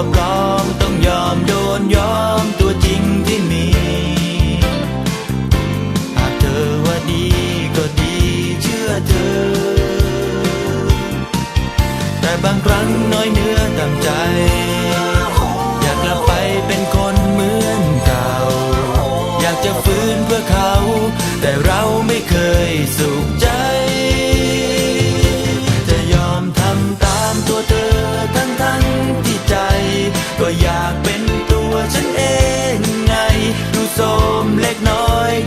เป็นตัวปลอมต้องยอมโดนยอมตัวจริงที่มี หากเธอว่าดีก็ดีเชื่อเธอ แต่บางครั้งน้อยเนื้อต่ำใจ อยากกลับไปเป็นคนเหมือนเก่า อยากจะฟื้นเพื่อเขา แต่เราไม่เคยสุขใจ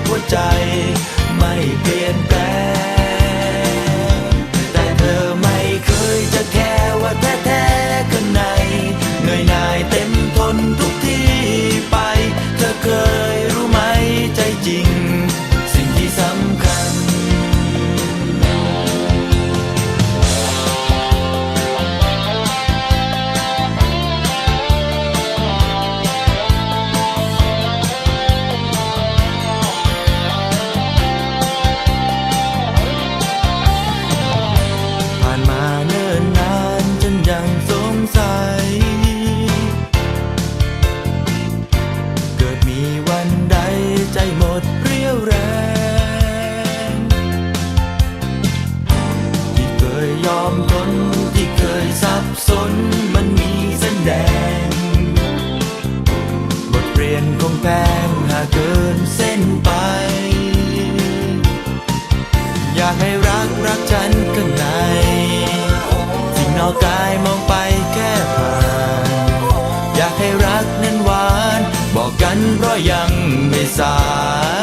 หัวใจ ไม่เป็น นมันมีสัญแดง บทเรียนคงแพงหากเกินเส้นไป อยากให้รักรักฉันข้างในสิ่งนอกกายมองไปแค่ผ่าน อยากให้รักนั้นหวาน บอกกันเพราะยังไม่สาย